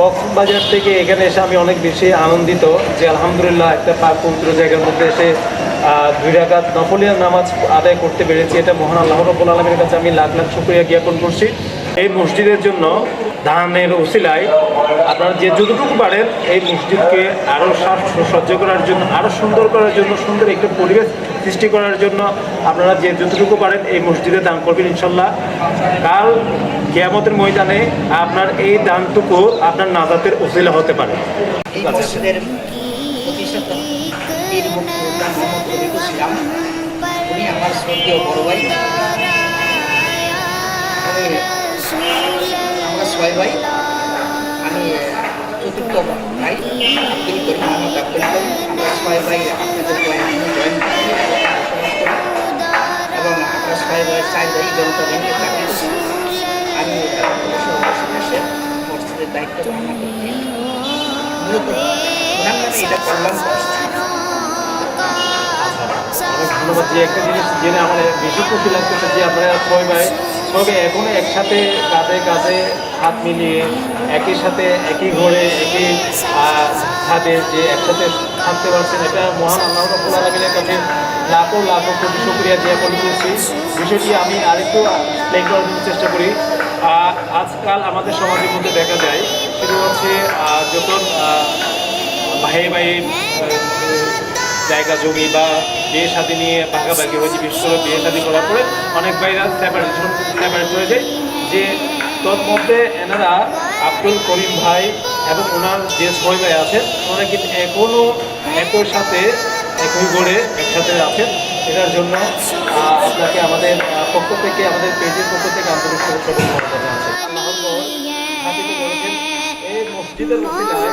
কক্সবাজার থেকে এখানে এসে আমি অনেক বেশি আনন্দিত যে আলহামদুলিল্লাহ একটা পাক পবিত্র জায়গার মধ্যে এসে দুই রাকাত নফলিয়া নামাজ আদায় করতে পেরেছি। এটা মহান আল্লাহ রব্বুল আলমের কাছে আমি লাখ লাখ শুক্রিয়া জ্ঞাপন করছি। এই মসজিদের জন্য ধানের ওসিলায় আপনারা যে যতটুকু পারেন এই মসজিদকে আরও সজ্জা করার জন্য আরও সুন্দর করার জন্য, সুন্দর একটা পরিবেশ সৃষ্টি করার জন্য আপনারা যে যতটুকু পারেন এই মসজিদে দান করবেন ইনশাল্লাহ। কাল কেয়ামতের ময়দানে আপনার এই দানটুকু আপনার নাজাতের ওসিলা হতে পারে। আমরা ছয় ভাই। আমি চতুর্থ ভাই। আব্দুল করিম মোহাম্মদ আব্দুল করিম আমরা ছয় ভাই আপনাদের জয়েন ছয় ভাই জনতা ব্যাংকে চাকরি আমি মসজিদের দায়িত্ব পালন করছি মূলত করলাম ধন্যবাদ যে একটা জিনিস জেনে আমার বেশি খুশি লাগতেছে যে আপনারা ছয় ভাই ছয় ভাই এখনও একসাথে কাঁধে কাঁধে হাত মিলিয়ে একই সাথে একই ঘরে, একই ছাদে যে একসাথে থাকতে পারছেন, এটা মহান আল্লাহ রব্বুল আলমিনের কাছে লাখো লাখো কোটি শুক্রিয়া জ্ঞাপন করছি। বিষয়টি আমি আরেকটু করার জন্য চেষ্টা করি। আজকাল আমাদের সমাজের মধ্যে দেখা যায়, সেটা হচ্ছে যখন ভাই ভাই জায়গা, জমি বা বিয়ে শাদী নিয়ে ভাগাভাগি হয়েছে, বিশেষ বিয়ে শাদী করার পরে অনেক ভাইরা সেপারেশন সেপারেট হয়ে যায়। যে তন্মধ্যে এনারা আব্দুল করিম ভাই এবং ওনার যে ছয় ভাই আছেন, ওনারা কিন্তু এখনও একই সাথে, একই গড়ে একসাথে আছেন? এটার জন্য আপনাকে আমাদের পক্ষ থেকে, আমাদের পেজের পক্ষ থেকে আন্তরিক শুভেচ্ছা ধন্যবাদ জানাচ্ছি মসজিদের মসজিদায়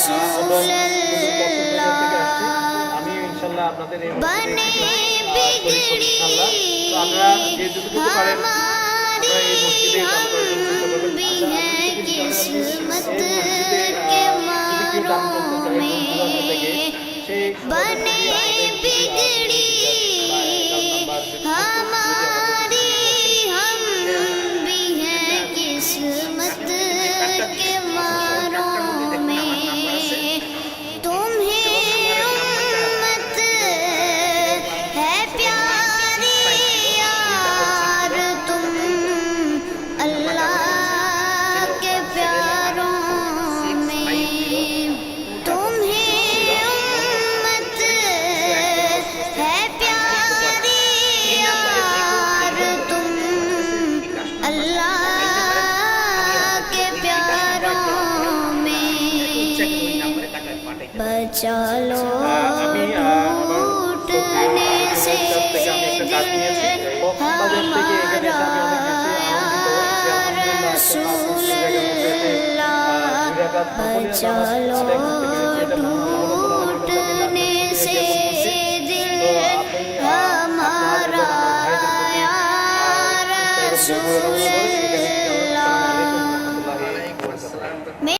আমি আহ, এবং সুদূর কক্সবাজার থেকে আসছি আমি ইনশাআল্লাহ আপনাদের এই মসজিদে কিছু আহ, শরীক হব ইনশাআল্লাহ তো আপনারা যে যতটুকু পারেন আপনারা এই মসজিদে দান করার জন্য চেষ্টা করবেন আচ্ছা, আমি যদি জিজ্ঞাসা করি, এই چلو ٹوٹنے سے دل ہمارا رسول اللہ۔ چلو